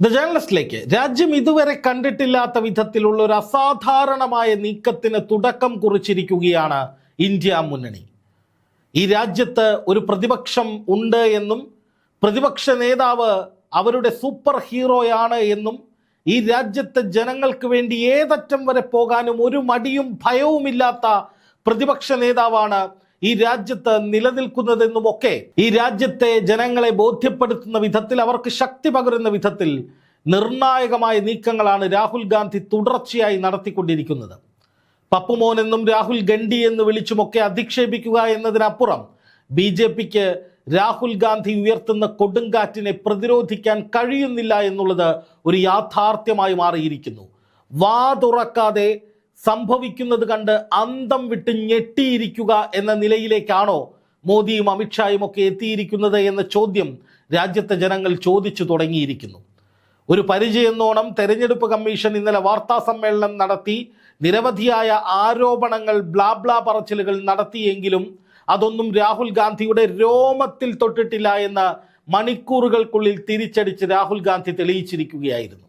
The ജേർണലിസ്റ്റിലേക്ക് രാജ്യം ഇതുവരെ കണ്ടിട്ടില്ലാത്ത വിധത്തിലുള്ള ഒരു അസാധാരണമായ നീക്കത്തിന് തുടക്കം കുറിച്ചിരിക്കുകയാണ് ഇന്ത്യ മുന്നണി. ഈ രാജ്യത്ത് ഒരു പ്രതിപക്ഷം ഉണ്ട് എന്നും പ്രതിപക്ഷ നേതാവ് അവരുടെ സൂപ്പർ ഹീറോയാണ് എന്നും ഈ രാജ്യത്തെ ജനങ്ങൾക്ക് വേണ്ടി ഏതറ്റം വരെ പോകാനും ഒരു മടിയും ഭയവുമില്ലാത്ത പ്രതിപക്ഷ നേതാവാണ് ഈ രാജ്യത്ത് നിലനിൽക്കുന്നതെന്നും ഒക്കെ ഈ രാജ്യത്തെ ജനങ്ങളെ ബോധ്യപ്പെടുത്തുന്ന വിധത്തിൽ അവർക്ക് ശക്തി പകരുന്ന വിധത്തിൽ നിർണായകമായ നീക്കങ്ങളാണ് രാഹുൽ ഗാന്ധി തുടർച്ചയായി നടത്തിക്കൊണ്ടിരിക്കുന്നത്. പപ്പുമോൻ എന്നും രാഹുൽ ഗണ്ഡി എന്ന് വിളിച്ചുമൊക്കെ അധിക്ഷേപിക്കുക എന്നതിനപ്പുറം ബി ജെ പിക്ക് രാഹുൽ ഗാന്ധി ഉയർത്തുന്ന കൊടുങ്കാറ്റിനെ പ്രതിരോധിക്കാൻ കഴിയുന്നില്ല എന്നുള്ളത് ഒരു യാഥാർത്ഥ്യമായി മാറിയിരിക്കുന്നു. വാ തുറക്കാതെ സംഭവിക്കുന്നത് കണ്ട് അന്തം വിട്ട് ഞെട്ടിയിരിക്കുക എന്ന നിലയിലേക്കാണോ മോദിയും അമിത്ഷായും ഒക്കെ എത്തിയിരിക്കുന്നത് എന്ന ചോദ്യം രാജ്യത്തെ ജനങ്ങൾ ചോദിച്ചു തുടങ്ങിയിരിക്കുന്നു. ഒരു പരിചയെന്നോണം തെരഞ്ഞെടുപ്പ് കമ്മീഷൻ ഇന്നലെ വാർത്താ സമ്മേളനം നടത്തി. നിരവധിയായ ആരോപണങ്ങൾ ബ്ലാബ്ലാ പറച്ചിലുകൾ നടത്തിയെങ്കിലും അതൊന്നും രാഹുൽ ഗാന്ധിയുടെ രോമത്തിൽ തൊട്ടിട്ടില്ല എന്ന് മണിക്കൂറുകൾക്കുള്ളിൽ തിരിച്ചടിച്ച് രാഹുൽ ഗാന്ധി തെളിയിച്ചിരിക്കുകയായിരുന്നു.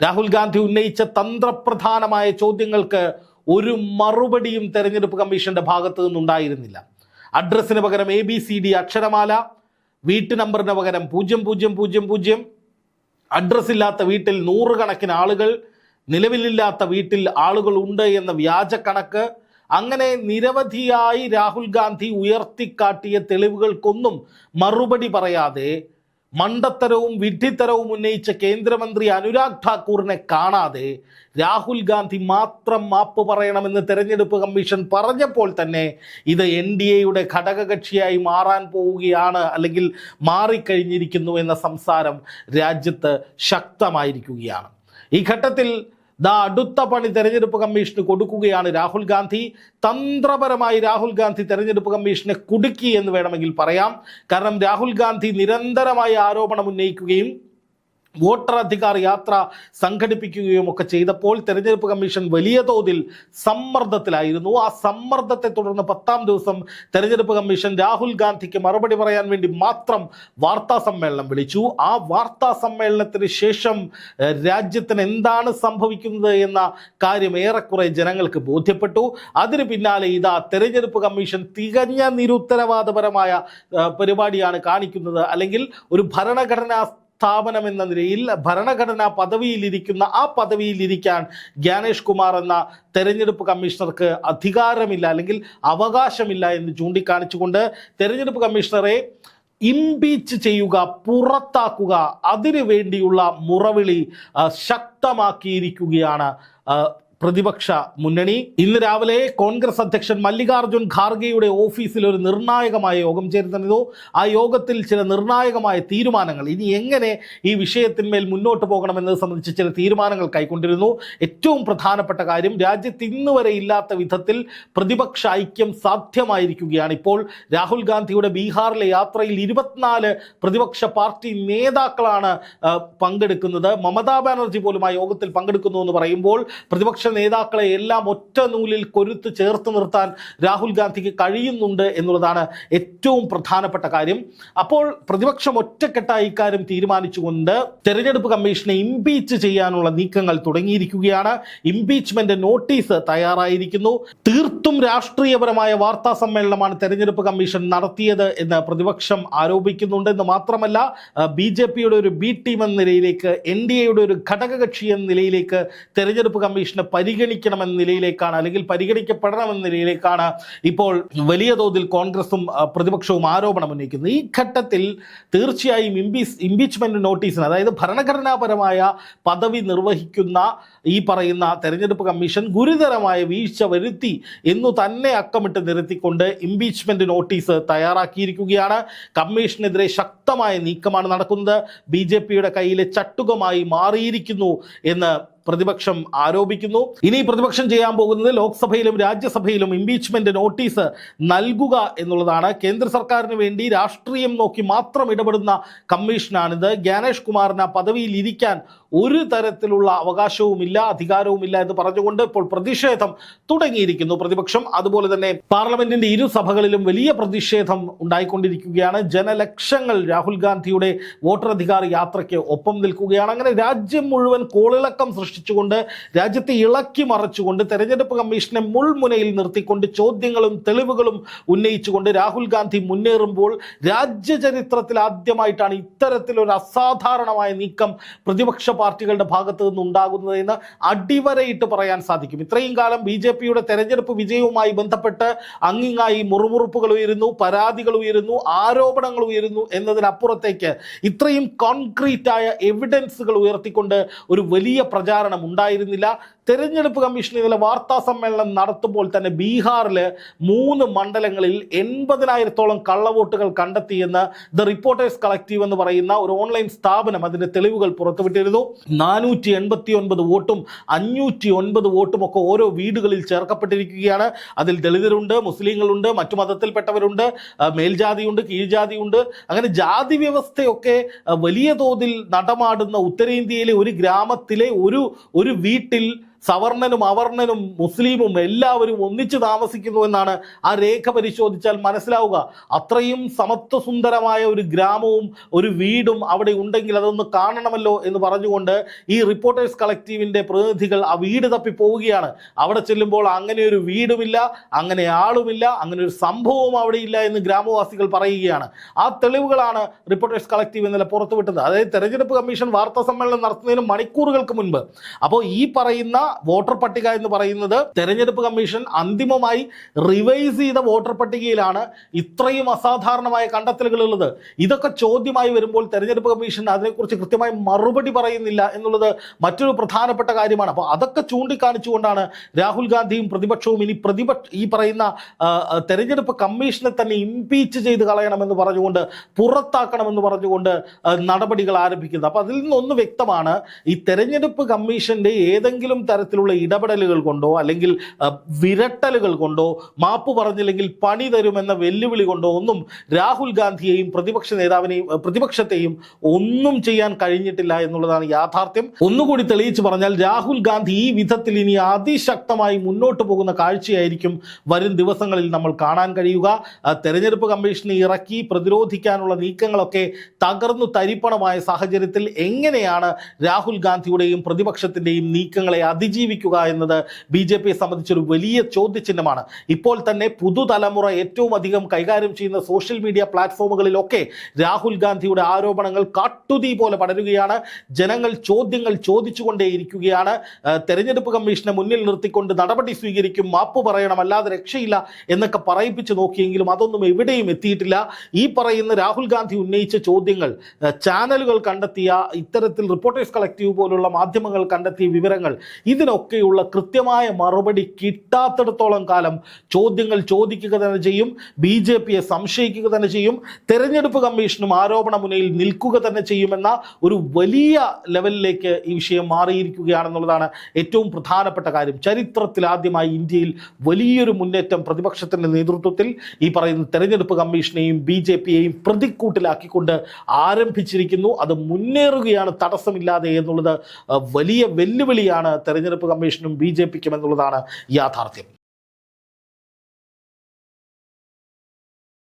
രാഹുൽ ഗാന്ധി ഉന്നയിച്ച തന്ത്രപ്രധാനമായ ചോദ്യങ്ങൾക്ക് ഒരു മറുപടിയും തെരഞ്ഞെടുപ്പ് കമ്മീഷന്റെ ഭാഗത്തു നിന്നുണ്ടായിരുന്നില്ല. അഡ്രസ്സിന് പകരം എ ബി സി ഡി അക്ഷരമാല വീട്ടു നമ്പറിന് പകരം പൂജ്യം പൂജ്യം പൂജ്യം പൂജ്യം. അഡ്രസ്സില്ലാത്ത വീട്ടിൽ നൂറുകണക്കിന് ആളുകൾ നിലവിലില്ലാത്ത വീട്ടിൽ ആളുകൾ ഉണ്ട് എന്ന വ്യാജ കണക്ക്. അങ്ങനെ നിരവധിയായി രാഹുൽ ഗാന്ധി ഉയർത്തിക്കാട്ടിയ തെളിവുകൾക്കൊന്നും മറുപടി പറയാതെ മണ്ടത്തരവും വിഡ്ഢിത്തരവും ഉന്നയിച്ച കേന്ദ്രമന്ത്രി അനുരാഗ് ഠാക്കൂറിനെ കാണാതെ രാഹുൽ ഗാന്ധി മാത്രം മാപ്പ് പറയണമെന്ന് തെരഞ്ഞെടുപ്പ് കമ്മീഷൻ പറഞ്ഞപ്പോൾ തന്നെ ഇത് എൻ ഡി എയുടെ ഘടകകക്ഷിയായി മാറാൻ പോവുകയാണ് അല്ലെങ്കിൽ മാറിക്കഴിഞ്ഞിരിക്കുന്നു എന്ന സംസാരം രാജ്യത്ത് ശക്തമായിരിക്കുകയാണ്. ഈ ഘട്ടത്തിൽ ദാ അടുത്ത പണി തെരഞ്ഞെടുപ്പ് കമ്മീഷന് കൊടുക്കുകയാണ് രാഹുൽ ഗാന്ധി. തന്ത്രപരമായി രാഹുൽ ഗാന്ധി തെരഞ്ഞെടുപ്പ് കമ്മീഷനെ കുടുക്കി എന്ന് വേണമെങ്കിൽ പറയാം. കാരണം രാഹുൽ ഗാന്ധി നിരന്തരമായി ആരോപണം ഉന്നയിക്കുകയും വോട്ടർ അധികാർ യാത്ര സംഘടിപ്പിക്കുകയും ഒക്കെ ചെയ്തപ്പോൾ തെരഞ്ഞെടുപ്പ് കമ്മീഷൻ വലിയ തോതിൽ സമ്മർദ്ദത്തിലായിരുന്നു. ആ സമ്മർദ്ദത്തെ തുടർന്ന് പത്താം ദിവസം തെരഞ്ഞെടുപ്പ് കമ്മീഷൻ രാഹുൽ ഗാന്ധിക്ക് മറുപടി പറയാൻ വേണ്ടി മാത്രം വാർത്താ സമ്മേളനം വിളിച്ചു. ആ വാർത്താ സമ്മേളനത്തിന് ശേഷം രാജ്യത്തിന് എന്താണ് സംഭവിക്കുന്നത് എന്ന കാര്യം ഏറെക്കുറെ ജനങ്ങൾക്ക് ബോധ്യപ്പെട്ടു. അതിന് പിന്നാലെ ഇതാ തെരഞ്ഞെടുപ്പ് കമ്മീഷൻ തികഞ്ഞ നിരുത്തരവാദപരമായ പരിപാടിയാണ് കാണിക്കുന്നത്. അല്ലെങ്കിൽ ഒരു ഭരണഘടനാ സ്ഥാപനം എന്ന നിലയിൽ ഭരണഘടനാ പദവിയിലിരിക്കുന്ന ആ പദവിയിലിരിക്കാൻ ജ്ഞാനേഷ് കുമാർ എന്ന തെരഞ്ഞെടുപ്പ് കമ്മീഷണർക്ക് അധികാരമില്ല അല്ലെങ്കിൽ അവകാശമില്ല എന്ന് ചൂണ്ടിക്കാണിച്ചുകൊണ്ട് തെരഞ്ഞെടുപ്പ് കമ്മീഷണറെ ഇംപീച്ച് ചെയ്യുക പുറത്താക്കുക അതിനു വേണ്ടിയുള്ള മുറവിളി ശക്തമാക്കിയിരിക്കുകയാണ് പ്രതിപക്ഷ മുന്നണി. ഇന്ന് രാവിലെ കോൺഗ്രസ് അധ്യക്ഷൻ മല്ലികാർജുൻ ഖാർഗെയുടെ ഓഫീസിൽ ഒരു നിർണായകമായ യോഗം ചേരുന്നതോ ആ യോഗത്തിൽ ചില നിർണായകമായ തീരുമാനങ്ങൾ. ഇനി എങ്ങനെ ഈ വിഷയത്തിന്മേൽ മുന്നോട്ട് പോകണമെന്നത് സംബന്ധിച്ച് ചില തീരുമാനങ്ങൾ കൈക്കൊണ്ടിരുന്നു. ഏറ്റവും പ്രധാനപ്പെട്ട കാര്യം രാജ്യത്ത് ഇന്ന് വരെ ഇല്ലാത്ത വിധത്തിൽ പ്രതിപക്ഷ ഐക്യം സാധ്യമായിരിക്കുകയാണ്. ഇപ്പോൾ രാഹുൽ ഗാന്ധിയുടെ ബീഹാറിലെ യാത്രയിൽ ഇരുപത്തിനാല് പ്രതിപക്ഷ പാർട്ടി നേതാക്കളാണ് പങ്കെടുക്കുന്നത്. മമതാ ബാനർജി പോലും ആ യോഗത്തിൽ പങ്കെടുക്കുന്നു എന്ന് പറയുമ്പോൾ പ്രതിപക്ഷ നേതാക്കളെ എല്ലാം ഒറ്റ നൂലിൽ കൊരുത്ത് ചേർത്ത് നിർത്താൻ രാഹുൽ ഗാന്ധിക്ക് കഴിയുന്നുണ്ട് എന്നുള്ളതാണ് ഏറ്റവും പ്രധാനപ്പെട്ട കാര്യം. അപ്പോൾ പ്രതിപക്ഷം ഒറ്റക്കെട്ടായി ഇക്കാര്യം തീരുമാനിച്ചുകൊണ്ട് തെരഞ്ഞെടുപ്പ് കമ്മീഷനെ ഇംപീച്ച് ചെയ്യാനുള്ള നീക്കങ്ങൾ തുടങ്ങിയിരിക്കുകയാണ്. ഇംപീച്ച്മെന്റ് നോട്ടീസ് തയ്യാറായിരിക്കുന്നു. തീർത്തും രാഷ്ട്രീയപരമായ വാർത്താ സമ്മേളനമാണ് തെരഞ്ഞെടുപ്പ് കമ്മീഷൻ നടത്തിയത് എന്ന് പ്രതിപക്ഷം ആരോപിക്കുന്നുണ്ട്. എന്ന് മാത്രമല്ല ബി ജെ പിയുടെ ഒരു ബി ടീം എന്ന നിലയിലേക്ക് എൻ ഡി എയുടെ ഒരു ഘടകകക്ഷി എന്ന നിലയിലേക്ക് തെരഞ്ഞെടുപ്പ് കമ്മീഷനെ പരിഗണിക്കണമെന്ന നിലയിലേക്കാണ് അല്ലെങ്കിൽ പരിഗണിക്കപ്പെടണമെന്ന നിലയിലേക്കാണ് ഇപ്പോൾ വലിയ തോതിൽ കോൺഗ്രസും പ്രതിപക്ഷവും ആരോപണം ഉന്നയിക്കുന്നത്. ഈ ഘട്ടത്തിൽ തീർച്ചയായും ഇംപീസ് ഇംപീച്ച്മെന്റ് നോട്ടീസിന് അതായത് ഭരണഘടനാപരമായ പദവി നിർവഹിക്കുന്ന ഈ പറയുന്ന തെരഞ്ഞെടുപ്പ് കമ്മീഷൻ ഗുരുതരമായ വീഴ്ച വരുത്തി എന്നു തന്നെ അക്കമിട്ട് നിരത്തിക്കൊണ്ട് ഇംപീച്ച്മെന്റ് നോട്ടീസ് തയ്യാറാക്കിയിരിക്കുകയാണ്. കമ്മീഷനെതിരെ ശക്തമായ നീക്കമാണ് നടക്കുന്നത്. ബി കയ്യിലെ ചട്ടുകമായി മാറിയിരിക്കുന്നു എന്ന് പ്രതിപക്ഷം ആരോപിക്കുന്നു. ഇനി പ്രതിപക്ഷം ചെയ്യാൻ പോകുന്നത് ലോക്സഭയിലും രാജ്യസഭയിലും ഇംപീച്ച്മെന്റ് നോട്ടീസ് നൽകുക എന്നുള്ളതാണ്. കേന്ദ്ര സർക്കാരിന് വേണ്ടി രാഷ്ട്രീയം നോക്കി മാത്രം ഇടപെടുന്ന കമ്മീഷനാണിത്. ജ്ഞാനേഷ് കുമാറിന് പദവിയിൽ ഇരിക്കാൻ ഒരു തരത്തിലുള്ള അവകാശവുമില്ല അധികാരവുമില്ല എന്ന് പറഞ്ഞുകൊണ്ട് ഇപ്പോൾ പ്രതിഷേധം തുടങ്ങിയിരിക്കുന്നു. പ്രതിപക്ഷം അതുപോലെ തന്നെ പാർലമെന്റിന്റെ ഇരു സഭകളിലും വലിയ പ്രതിഷേധം ഉണ്ടായിക്കൊണ്ടിരിക്കുകയാണ്. ജനലക്ഷങ്ങൾ രാഹുൽ ഗാന്ധിയുടെ വോട്ടർ അധികാര യാത്രയ്ക്ക് ഒപ്പം നിൽക്കുകയാണ്. അങ്ങനെ രാജ്യം മുഴുവൻ കോളിളക്കം സൃഷ്ടിച്ചുകൊണ്ട് രാജ്യത്തെ ഇളക്കി മറച്ചുകൊണ്ട് തെരഞ്ഞെടുപ്പ് കമ്മീഷനെ മുൾമുനയിൽ നിർത്തിക്കൊണ്ട് ചോദ്യങ്ങളും തെളിവുകളും ഉന്നയിച്ചുകൊണ്ട് രാഹുൽ ഗാന്ധി മുന്നേറുമ്പോൾ രാജ്യചരിത്രത്തിൽ ആദ്യമായിട്ടാണ് ഇത്തരത്തിലൊരു അസാധാരണമായ നീക്കം പ്രതിപക്ഷ പാർട്ടികളുടെ ഭാഗത്തു നിന്ന് ഉണ്ടാകുന്നതെന്ന് അടിവരയിട്ട് പറയാൻ സാധിക്കും. ഇത്രയും കാലം ബി ജെ പിയുടെ തെരഞ്ഞെടുപ്പ് വിജയവുമായി ബന്ധപ്പെട്ട് അങ്ങിങ്ങായി മുറുമുറുപ്പുകൾ ഉയരുന്നു പരാതികൾ ഉയരുന്നു ആരോപണങ്ങൾ ഉയരുന്നു എന്നതിനപ്പുറത്തേക്ക് ഇത്രയും കോൺക്രീറ്റ് ആയ എവിഡൻസുകൾ ഉയർത്തിക്കൊണ്ട് ഒരു വലിയ പ്രചാരണം ഉണ്ടായിരുന്നില്ല. തെരഞ്ഞെടുപ്പ് കമ്മീഷൻ ഇന്നലെ വാർത്താ സമ്മേളനം നടത്തുമ്പോൾ തന്നെ ബീഹാറിൽ മൂന്ന് മണ്ഡലങ്ങളിൽ എൺപതിനായിരത്തോളം കള്ളവോട്ടുകൾ കണ്ടെത്തിയെന്ന് ദ റിപ്പോർട്ടേഴ്സ് കളക്റ്റീവ് എന്ന് പറയുന്ന ഒരു ഓൺലൈൻ സ്ഥാപനം അതിന്റെ തെളിവുകൾ പുറത്തുവിട്ടിരുന്നു. നാനൂറ്റി എൺപത്തി ഒൻപത് വോട്ടും അഞ്ഞൂറ്റി ഒൻപത് വോട്ടും ഒക്കെ ഓരോ വീടുകളിൽ ചേർക്കപ്പെട്ടിരിക്കുകയാണ്. അതിൽ ദളിതരുണ്ട് മുസ്ലിങ്ങളുണ്ട് മറ്റു മതത്തിൽപ്പെട്ടവരുണ്ട് മേൽജാതിയുണ്ട് കീഴ്ജാതിയുണ്ട്. അങ്ങനെ ജാതി വ്യവസ്ഥയൊക്കെ വലിയ തോതിൽ നടമാടുന്ന ഉത്തരേന്ത്യയിലെ ഒരു ഗ്രാമത്തിലെ ഒരു ഒരു വീട്ടിൽ സവർണനും അവർണനും മുസ്ലിമും എല്ലാവരും ഒന്നിച്ചു താമസിക്കുന്നു എന്നാണ് ആ രേഖ പരിശോധിച്ചാൽ മനസ്സിലാവുക. അത്രയും സമത്വസുന്ദരമായ ഒരു ഗ്രാമവും ഒരു വീടും അവിടെ ഉണ്ടെങ്കിൽ അതൊന്ന് കാണണമല്ലോ എന്ന് പറഞ്ഞുകൊണ്ട് ഈ റിപ്പോർട്ടേഴ്സ് കളക്റ്റീവിന്റെ പ്രതിനിധികൾ ആ വീട് തപ്പി പോവുകയാണ്. അവിടെ ചെല്ലുമ്പോൾ അങ്ങനെ ഒരു വീടുമില്ല അങ്ങനെ ആളുമില്ല അങ്ങനെ ഒരു സംഭവവും അവിടെ ഇല്ല എന്ന് ഗ്രാമവാസികൾ പറയുകയാണ്. ആ തെളിവുകളാണ് റിപ്പോർട്ടേഴ്സ് കളക്റ്റീവ് ഇന്നലെ പുറത്തുവിട്ടത്. അതായത് തെരഞ്ഞെടുപ്പ് കമ്മീഷൻ വാർത്താ സമ്മേളനം നടത്തുന്നതിന് മണിക്കൂറുകൾക്ക് മുൻപ്. അപ്പോൾ ഈ പറയുന്ന വോട്ടർ പട്ടിക എന്ന് പറയുന്നത് തെരഞ്ഞെടുപ്പ് കമ്മീഷൻ അന്തിമമായി റിവൈസ് ചെയ്ത വോട്ടർ പട്ടികയിലാണ് ഇത്രയും അസാധാരണമായ കണ്ടെത്തലുകൾ ഉള്ളത് ഇതൊക്കെ ചോദ്യമായി വരുമ്പോൾ തെരഞ്ഞെടുപ്പ് കമ്മീഷൻ അതിനെക്കുറിച്ച് കൃത്യമായി മറുപടി പറയുന്നില്ല എന്നുള്ളത് മറ്റൊരു പ്രധാനപ്പെട്ട കാര്യമാണ്. അപ്പോൾ അതൊക്കെ ചൂണ്ടിക്കാണിച്ചുകൊണ്ടാണ് രാഹുൽ ഗാന്ധിയും പ്രതിപക്ഷവും ഇനി പ്രതിപക്ഷ ഈ പറയുന്ന തെരഞ്ഞെടുപ്പ് കമ്മീഷനെ തന്നെ ഇംപീച്ച് ചെയ്ത് കളയണമെന്ന് പറഞ്ഞുകൊണ്ട് പുറത്താക്കണമെന്ന് പറഞ്ഞുകൊണ്ട് നടപടികൾ ആരംഭിക്കുന്നത്. അപ്പോൾ അതിൽ നിന്നൊന്ന് വ്യക്തമാണ് ഈ തെരഞ്ഞെടുപ്പ് കമ്മീഷന്റെ ഏതെങ്കിലും തരത്തിലുള്ള ഇടപെടലുകൾ കൊണ്ടോ അല്ലെങ്കിൽ വിരട്ടലുകൾ കൊണ്ടോ മാപ്പ് പറഞ്ഞില്ലെങ്കിൽ പണി തരുമെന്ന വെല്ലുവിളി കൊണ്ടോ ഒന്നും രാഹുൽ ഗാന്ധിയെയും പ്രതിപക്ഷ നേതാവിനെയും പ്രതിപക്ഷത്തെയും ഒന്നും ചെയ്യാൻ കഴിഞ്ഞിട്ടില്ല എന്നുള്ളതാണ് യാഥാർത്ഥ്യം. ഒന്നുകൂടി തെളിയിച്ചു പറഞ്ഞാൽ രാഹുൽ ഗാന്ധി ഈ വിധത്തിൽ ഇനി അതിശക്തമായി മുന്നോട്ട് പോകുന്ന കാഴ്ചയായിരിക്കും വരും ദിവസങ്ങളിൽ നമ്മൾ കാണാൻ കഴിയുക. തെരഞ്ഞെടുപ്പ് കമ്മീഷനെ ഇറക്കി പ്രതിരോധിക്കാനുള്ള നീക്കങ്ങളൊക്കെ തകർന്നു തരിപ്പണമായ സാഹചര്യത്തിൽ എങ്ങനെയാണ് രാഹുൽ ഗാന്ധിയുടെയും പ്രതിപക്ഷത്തിന്റെയും നീക്കങ്ങളെ അതിജീവിക്കുക എന്നത് ബി ജെ പിയെ സംബന്ധിച്ചൊരു വലിയ ചോദ്യചിഹ്നമാണ്. ഇപ്പോൾ തന്നെ പുതുതലമുറ ഏറ്റവും അധികം കൈകാര്യം ചെയ്യുന്ന സോഷ്യൽ മീഡിയ പ്ലാറ്റ്ഫോമുകളിലൊക്കെ രാഹുൽ ഗാന്ധിയുടെ ആരോപണങ്ങൾ കാട്ടുതീ പോലെ പടരുകയാണ്. ജനങ്ങൾ ചോദ്യങ്ങൾ ചോദിച്ചുകൊണ്ടേയിരിക്കുകയാണ്. തെരഞ്ഞെടുപ്പ് കമ്മീഷനെ മുന്നിൽ നിർത്തിക്കൊണ്ട് നടപടി സ്വീകരിക്കും മാപ്പ് പറയണം അല്ലാതെ രക്ഷയില്ല എന്നൊക്കെ പറയിപ്പിച്ച് നോക്കിയെങ്കിലും അതൊന്നും എവിടെയും എത്തിയിട്ടില്ല. ഈ പറയുന്ന രാഹുൽ ഗാന്ധി ഉന്നയിച്ച ചോദ്യങ്ങൾ ചാനലുകൾ കണ്ടെത്തിയ ഇത്തരത്തിൽ റിപ്പോർട്ടേഴ്സ് കളക്റ്റീവ് പോലുള്ള മാധ്യമങ്ങൾ കണ്ടെത്തിയ വിവരങ്ങൾ ഇതിനൊക്കെയുള്ള കൃത്യമായ മറുപടി കിട്ടാത്തിടത്തോളം കാലം ചോദ്യങ്ങൾ ചോദിക്കുക തന്നെ ചെയ്യും ബി ജെ പിയെ സംശയിക്കുക തന്നെ ചെയ്യും തെരഞ്ഞെടുപ്പ് കമ്മീഷനും ആരോപണ മുനയിൽ നിൽക്കുക തന്നെ ചെയ്യുമെന്ന ഒരു വലിയ ലെവലിലേക്ക് ഈ വിഷയം മാറിയിരിക്കുകയാണെന്നുള്ളതാണ് ഏറ്റവും പ്രധാനപ്പെട്ട കാര്യം. ചരിത്രത്തിൽ ആദ്യമായി ഇന്ത്യയിൽ വലിയൊരു മുന്നേറ്റം പ്രതിപക്ഷത്തിന്റെ നേതൃത്വത്തിൽ ഈ പറയുന്ന തെരഞ്ഞെടുപ്പ് കമ്മീഷനെയും ബി ജെ പിയെയും പ്രതിക്കൂട്ടിലാക്കിക്കൊണ്ട് ആരംഭിച്ചിരിക്കുന്നു. അത് മുന്നേറുകയാണ് തടസ്സമില്ലാതെ എന്നുള്ളത് വലിയ വെല്ലുവിളിയാണ് തെരഞ്ഞെടുപ്പ് കമ്മീഷനും ബി ജെ പിക്കും എന്നുള്ളതാണ് യാഥാർത്ഥ്യം.